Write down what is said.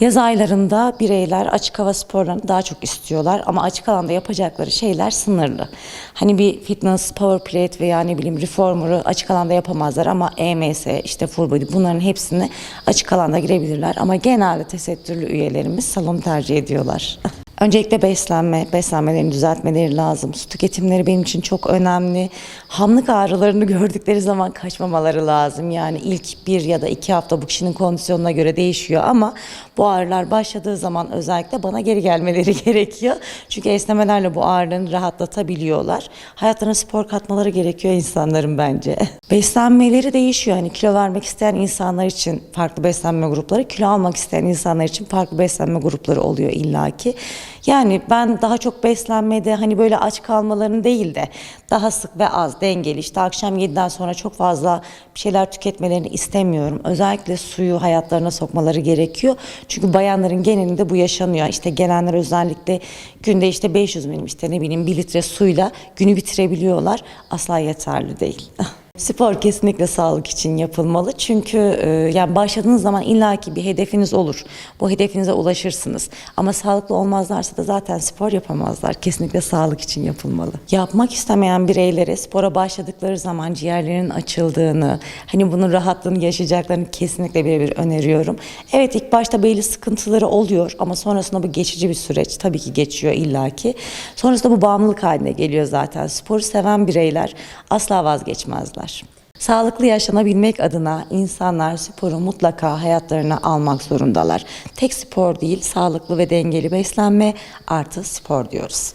Yaz aylarında bireyler açık hava sporlarını daha çok istiyorlar ama açık alanda yapacakları şeyler sınırlı. Hani bir fitness, power plate veya ne bileyim reformer'ı açık alanda yapamazlar ama EMS, işte full body bunların hepsini açık alanda girebilirler ama genelde tesettürlü üyelerimiz salon tercih ediyorlar. Öncelikle beslenme, beslenmelerini düzeltmeleri lazım. Su tüketimleri benim için çok önemli. Hamlık ağrılarını gördükleri zaman kaçmamaları lazım. Yani ilk bir ya da iki hafta bu kişinin kondisyonuna göre değişiyor ama bu ağrılar başladığı zaman özellikle bana geri gelmeleri gerekiyor. Çünkü esnemelerle bu ağrılarını rahatlatabiliyorlar. Hayatlarına spor katmaları gerekiyor insanların bence. Beslenmeleri değişiyor. Hani kilo vermek isteyen insanlar için farklı beslenme grupları, kilo almak isteyen insanlar için farklı beslenme grupları oluyor illaki. Yani ben daha çok beslenmede hani böyle aç kalmalarını değil de daha sık ve az dengeli işte akşam 7'den sonra çok fazla bir şeyler tüketmelerini istemiyorum. Özellikle suyu hayatlarına sokmaları gerekiyor. Çünkü bayanların genelinde bu yaşanıyor. İşte gelenler özellikle günde işte 500 milim işte ne bileyim 1 litre suyla günü bitirebiliyorlar. Asla yeterli değil. Spor kesinlikle sağlık için yapılmalı. Çünkü e, yani başladığınız zaman illaki bir hedefiniz olur. Bu hedefinize ulaşırsınız. Ama sağlıklı olmazlarsa da zaten spor yapamazlar. Kesinlikle sağlık için yapılmalı. Yapmak istemeyen bireylere spora başladıkları zaman ciğerlerinin açıldığını, hani bunun rahatlığını yaşayacaklarını kesinlikle birebir öneriyorum. Evet ilk başta belli sıkıntıları oluyor ama sonrasında bu geçici bir süreç. Tabii ki geçiyor illaki. Sonrasında bu bağımlılık haline geliyor zaten. Sporu seven bireyler asla vazgeçmezler. Sağlıklı yaşanabilmek adına insanlar sporu mutlaka hayatlarına almak zorundalar. Tek spor değil, sağlıklı ve dengeli beslenme artı spor diyoruz.